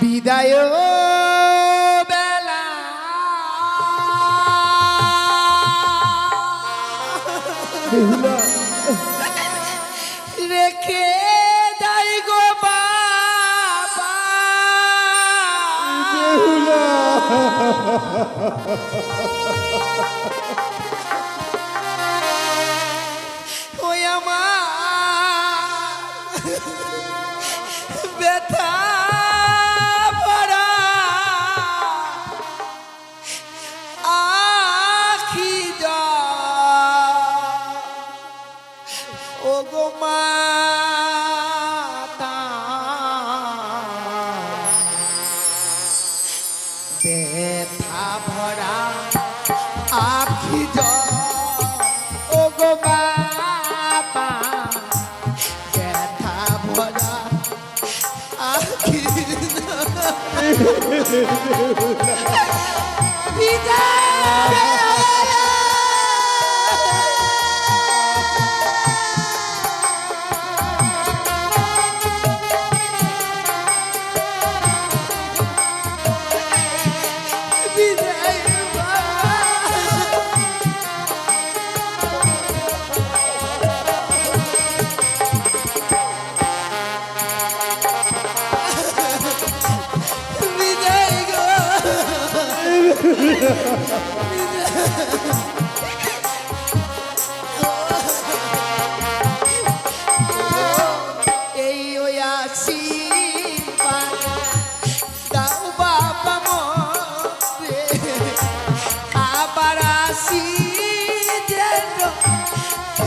বিদায় বেলা রেখে যাই গো বাবা ওই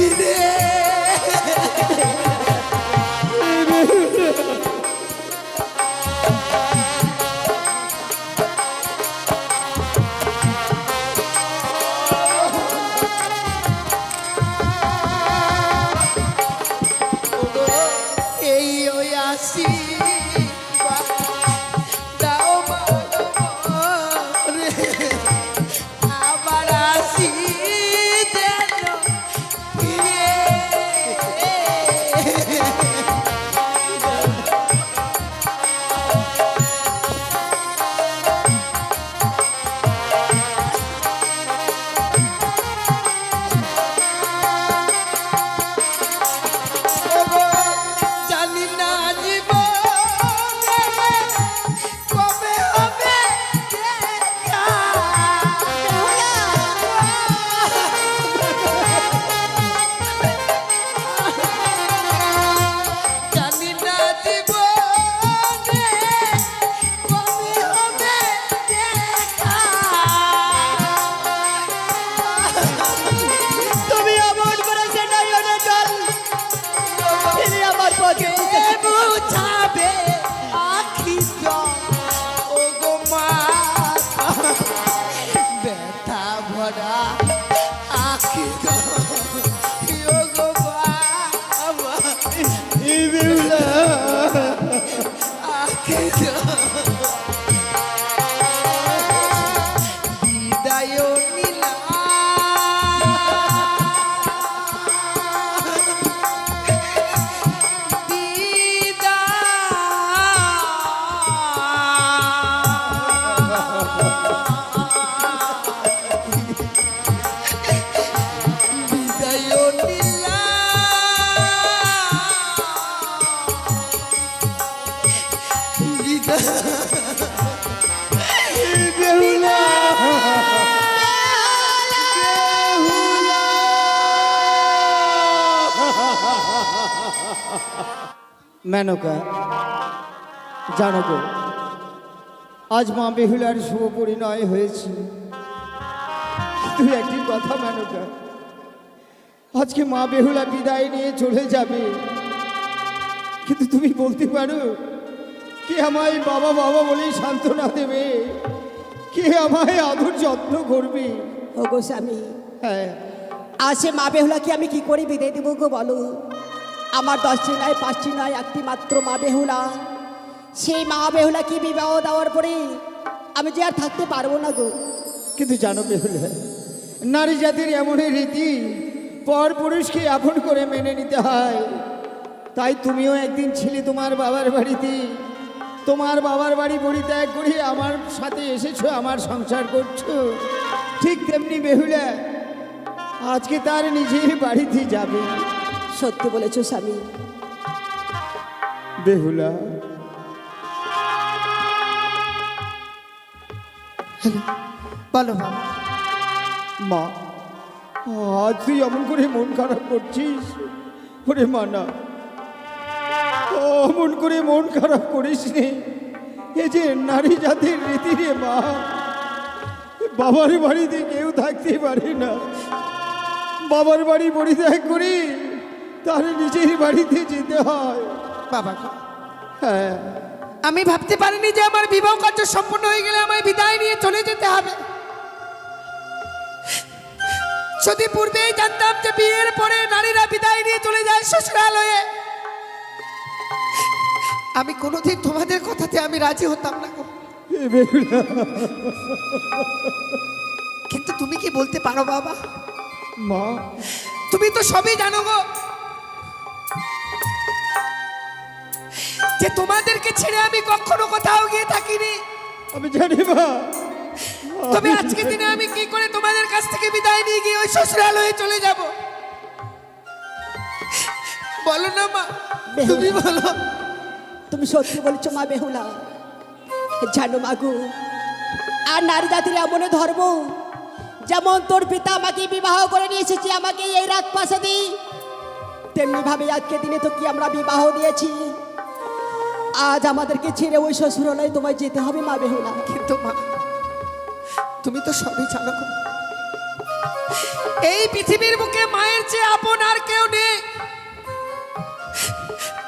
ফিরে মেনকা জানো গো আজ মা বেহুলার শুভ পরিণয় হয়েছে। তুই একটি কথা মেনকা আজকে মা বেহুলা বিদায় নিয়ে চলে যাবে। কিন্তু তুমি বলতে পারো কে আমায় বাবা বাবা বলেই সান্ত্বনা দেবে? কে আমায় আদর যত্ন করবে? ও গো স্বামী হ্যাঁ। আর সে মা বেহুলাকে আমি কি করে বিদায় দেবো গো বলো? আমার দশটি নয়, পাঁচটি নয়, একটি মাত্র মা বেহুলা। সেই মা বেহুলাকে বিবাহ দেওয়ার পরে আমি যে আর থাকতে পারব না গো? কিন্তু জানো বেহুলা, নারী জাতির এমনই রীতি পর পুরুষকে আপন করে মেনে নিতে হয়। তাই তুমিও একদিন ছিলে তোমার বাবার বাড়িতে, তোমার বাবার বাড়ি পরিত্যাগ করে আমার সাথে এসেছ, আমার সংসার করছ। ঠিক তেমনি বেহুলা, আজকে তার নিজের বাড়িতে যাবে। সত্যি বলেছ স্বামী। বেহুলা। বলো মা আজ তুই এমন করে মন খারাপ করছিস? ওরে মা না। অমন করে মন খারাপ করিস নে। এ যে নারী জাতির রীতি রে মা বাবার বাড়িতে কেউ থাকতে পারে না। বাবার বাড়ি পরিত্যাগ করি তার নিজের বাড়িতে যেতে হয়। বাবা হ্যাঁ। আমি ভাবতে পারিনি যে আমার বিবাহ কার্য সম্পূর্ণ হয়ে গেলে আমায় বিদায় নিয়ে চলে যেতে হবে। যদি পূর্বেই জানতাম যে বিয়ের পরে নারীরা বিদায় নিয়ে চলে যায় শ্বশুরালয়ে আমি কোনোদিন তোমাদের কথাতে আমি রাজি হতাম না কিন্তু তুমি কি বলতে পারো বাবা? মা। তুমি তো সবই জানো গো। যে তোমাদেরকে ছেড়ে আমি কখনো কোথাও গিয়ে থাকিনি। আমি জানি মা তবে আজকে দিনে আমি কি করে তোমাদের কাছ থেকে বিদায় নিয়ে গিয়ে ওই শ্বশুরালয়ে চলে যাব? বলো না মা তুমি বলো। তুমি সত্যি বলেছ মা বেহুলা। জানো মাগু আর নারী জাতির এমন ধর্ম যেমন তোর পিতা আমাকে বিবাহ করে নিয়ে এসেছে আমাকে এই রাত পাশে দিই তেমনি ভাবে আজকে দিনে তো কি আমরা বিবাহ দিয়েছি। আজ আমাদেরকে ছেড়ে ওই শ্বশুরালয় তোমায় যেতে হবে মা বেহুলা। কিন্তু মা তুমি তো সবই জানো এই পৃথিবীর বুকে মায়ের চেয়ে আপন আর কেউ নেই।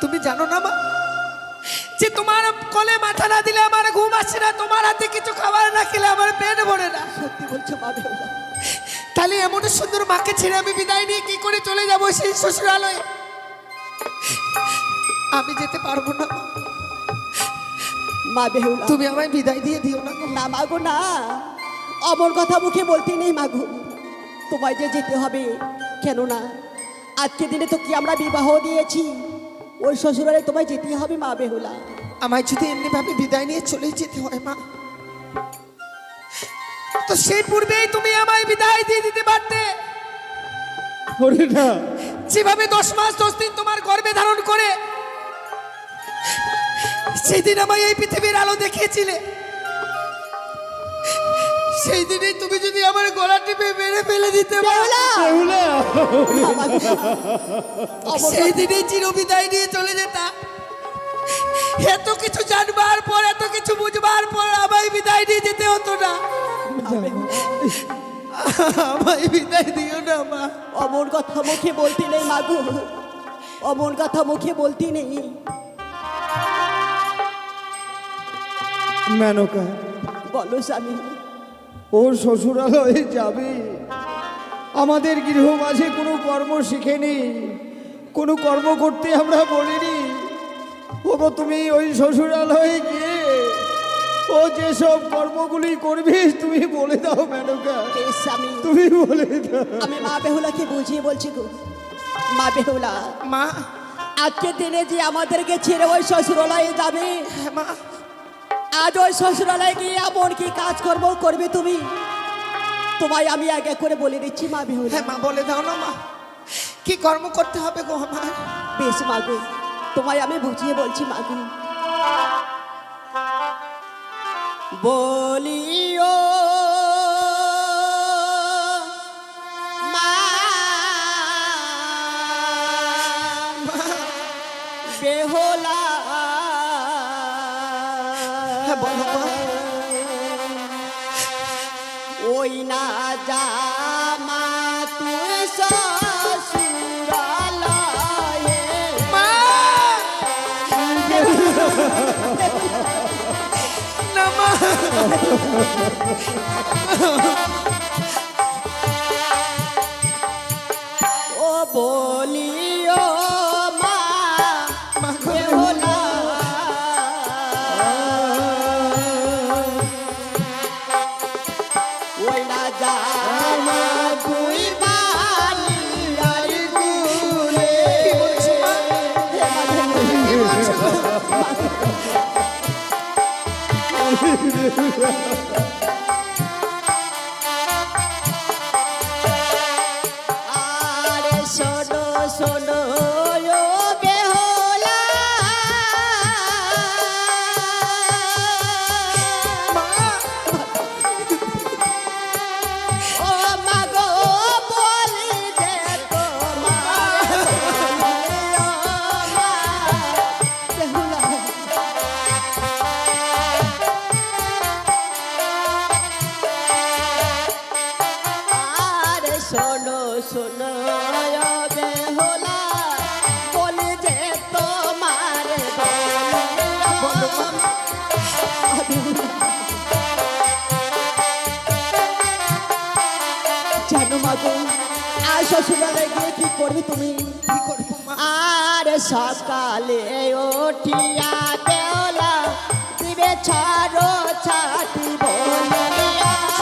তুমি জানো না মা যে তোমার কোলে মাথা না দিলে আমার ঘুম আসে না তোমার হাতে কিছু খাবার না খেলে আমার পেট ভরে না। সত্যি বলছো মা বেহুলা। তাহলে এমন সুন্দর মাকে ছেড়ে আমি বিদায় নিয়ে কি করে চলে যাব সেই শ্বশুরালয়ে? আমি যেতে পারব না মা। বেহুলা। তুমি আমায় বিদায় দিয়ে দিও না। না মাগো না। অমর কথা মুখে বলতে নেই মাগো তোমায় যে যেতে হবে কেন না আজকে দিনে তো কি আমরা বিবাহ দিয়েছি। ওই শ্বশুরালে তোমায় যেতে হবে মা বেহুলা। আমায় যদি এমনি ভাবে বিদায় নিয়ে চলে যেতে হয় মা। তো সেই পূর্বেই তুমি আমায় বিদায় দিয়ে দিতে পারতে। ওরে না। যেভাবে দশ মাস দশ দিন তোমার গর্ভে ধারণ করে সেদিন আমায় এই পৃথিবীর আলো দেখিয়েছিলে। সেই দিনেই তুমি যদি আমার গলা টিপে মেরে ফেলে দিতে সেই দিনেই চিরবিদায় নিয়ে চলে যেতাম। এত কিছু জানবার পর এত কিছু বুঝবার পর আমায় বিদায় নিয়ে যেতে হতো না। আমায় বিদায় দিও না মা। অমর কথা মুখে বলতে নেই মাগো। অমর কথা মুখে বলতে নেই। মেনকা। বলো স্বামী। ওর শ্বশুরালয়ে যাবে। আমাদের গৃহ মাঝে কোনো কর্ম শিখেনি। কোনো কর্ম করতে আমরা বলিনি। ওগো তুমি ওই শ্বশুরালয়ে গিয়ে ও যেসব কর্মগুলি করবি তুমি বলে দাও মেনকা। স্বামী। তুমি বলে দাও। আমি মা বেহুলাকে বুঝিয়ে বলছি গো। মা বেহুলা। মা। আজকে দিনে যে আমাদেরকে ছেড়ে ওই শ্বশুরালয়ে যাবে হ্যাঁ মা। আজ ওই শ্বশুরালয়ে গিয়ে এমন কি কাজ করব করবে তুমি? তোমায় আমি আগে করে বলে দিচ্ছি মা বিহু হ্যাঁ মা বলে দাও না মা। কি কর্ম করতে হবে গো আমার? বেশ মাগো তোমায় আমি বুঝিয়ে বলছি মাগো বলিও হ্যাঁ, বলো মা। ওই না জামা তুই শ্বশুরালয়ে মা! Yeah. শ্বশুরালে গিয়ে কি করবে তুমি? আর সকালে উঠিয়া দেওলা দিবে ছাড়ো ছাটি বলিয়া।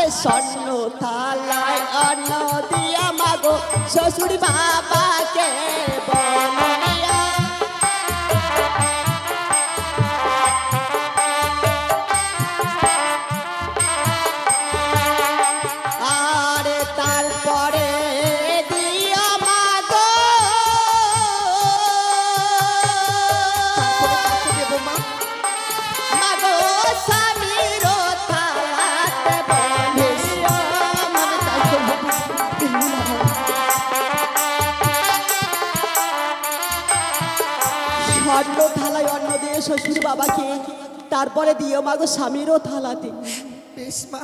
আরে স্বর্ণ থালায় অন্ন দিয়া মাগো। শ্বশুর বাবাকে বলিয়া তারপরে দিও মাগো স্বামীরও থালাতে। বেশ মা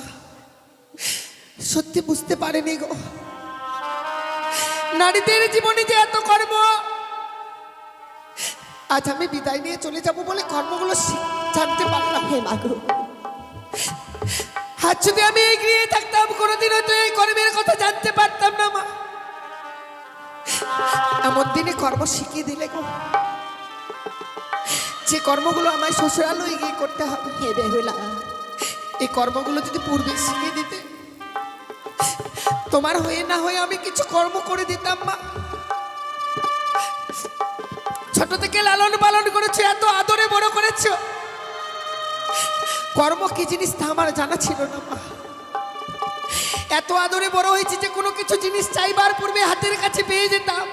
সত্যি বুঝতে পারেনি গো। নারীদের জীবনে যে এত কর্ম আজ আমি বিদায় নিয়ে চলে যাব বলে কর্মগুলো জানতে পারলাম। হে মাগো আজ যদি আমি এগিয়ে থাকতাম কোনোদিন হয়তো এই কর্মের কথা জানতে পারতাম না মা। এমন দিনে কর্ম শিখিয়ে দিলে গো। যে কর্মগুলো আমায় শ্বশুরালয়ে গিয়ে করতে হবে, হে বেহুলা। এই কর্মগুলো যদি পূর্বে শিখিয়ে দিতে, তোমার হয়ে না হয়ে আমি কিছু কর্ম করে দিতাম, মা। ছোট থেকে লালন পালন করেছ, এত আদরে বড় করেছ। কর্ম কি জিনিস তা আমার জানা ছিল না, মা। এত আদরে বড় হয়েছি যে কোনো কিছু জিনিস চাইবার পূর্বে হাতের কাছে পেয়ে যেতাম।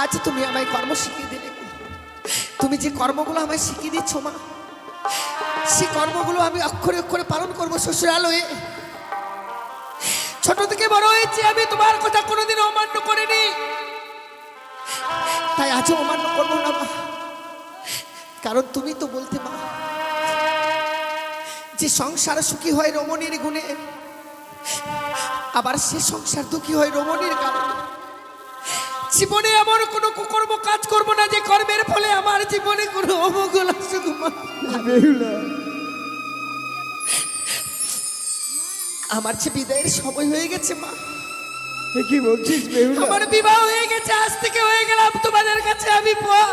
আজ তুমি আমায় কর্ম শিখিয়ে দিলে। তুমি যে কর্মগুলো আমায় শিখিয়ে দিচ্ছ, মা, সেই কর্মগুলো আমি অক্ষরে অক্ষরে পালন করব শ্বশুরালয়ে ছোট থেকে বড় হয়েছি আমি, তোমার কথা কোনোদিন অমান্য করিনি। তাই আজও অমান্য করব না, মা। কারণ তুমি তো বলতে, মা, যে সংসার সুখী হয় রমণীর গুণে, আবার সে সংসার দুঃখী হয় রমণীর কারণে। জীবনে এমন কোনো কুকর্ম কাজ করব না যে কর্মের ফলে আমার জীবনে কোনো অমঙ্গল আসুক আমার যে বিদায়ের সময় হয়ে গেছে মা। কি বলছিস আমার বিবাহ হয়ে গেছে আজ থেকে হয়ে গেলাম তোমাদের কাছে আমি পর।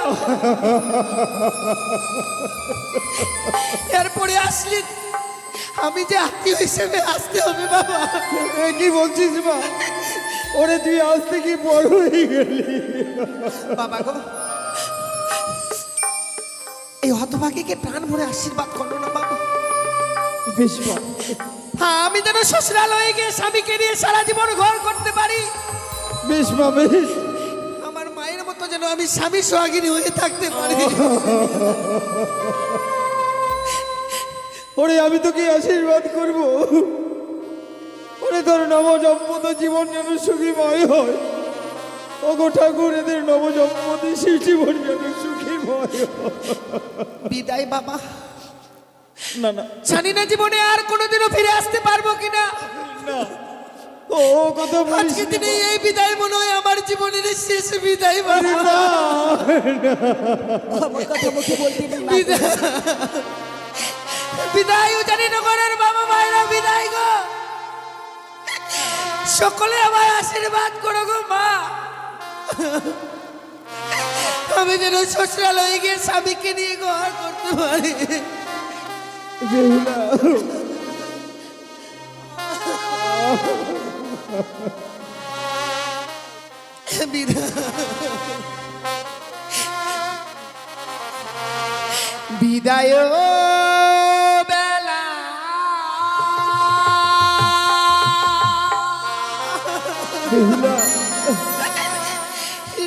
এরপরে আসলে আমি যে আত্মীয় হিসেবে আসতে হবে বাবা। কি বলছিস মা? ওরে তুই আজ থেকে বড় হয়ে গেলি। বাবা গো। এই হতভাগীকে প্রাণ ভরে আশীর্বাদ করো না বাবা। বেশ হ্যাঁ আমি যেন শ্বশুরালয়ে গিয়ে স্বামীকে নিয়ে সারা জীবন ঘর করতে পারি। বেশ মা বেশ। আমার মায়ের মতো যেন আমি স্বামী সোহাগিনী হয়ে থাকতে পারি। ওরে আমি তোকে আশীর্বাদ করব। তোর নবজম্পদ জীবন যেন সুখীময় হয়। ওগো ঠাকুর এদের নবজম্পতি সেই জীবন যেন সুখীময় হয়। বিদায় বাবা। না না। জানি না জীবনে আর কোনোদিনও ফিরে আসতে পারব কিনা। না। ও আজকে দিনে এই বিদায় মনে হয় আমার জীবনের শেষ বিদায় বাবা। আমার কথা মুখে বলতে বিদায়। বিদায় জানি নগরের বাবা মায়েরা বিদায় গো। সকলে আমার আশীর্বাদ করো গো মা। আমি যেন শ্বশুরালয়ে গিয়ে স্বামীকে নিয়ে ঘর করতে পারি। বিদায়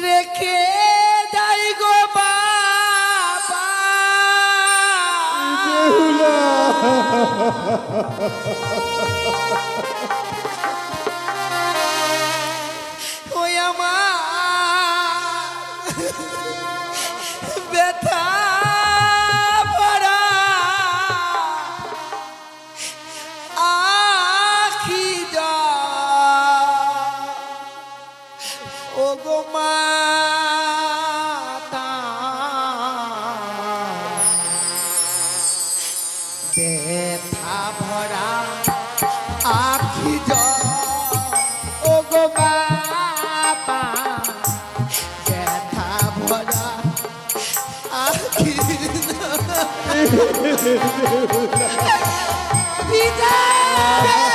রেখে যাই গো বাবা। বেহুলা বিদায়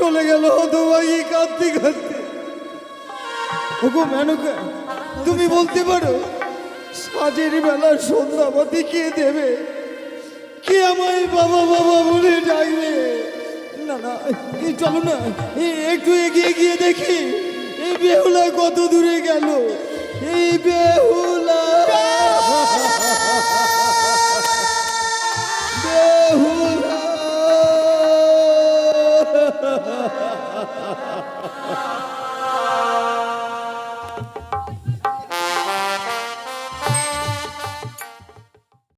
চলে গেল হতভাগী কাঁদতে কাঁদতে। ওগো মেনকা, তুমি বলতে পারো, সাজের বেলা সন্ধ্যাবতী কে দেবে? কে আমায় বাবা বাবা বলে ডাকবে? না না এই চলো না একটু এগিয়ে গিয়ে দেখি এই বেহুলা কত দূরে গেল? এই বেহুলা।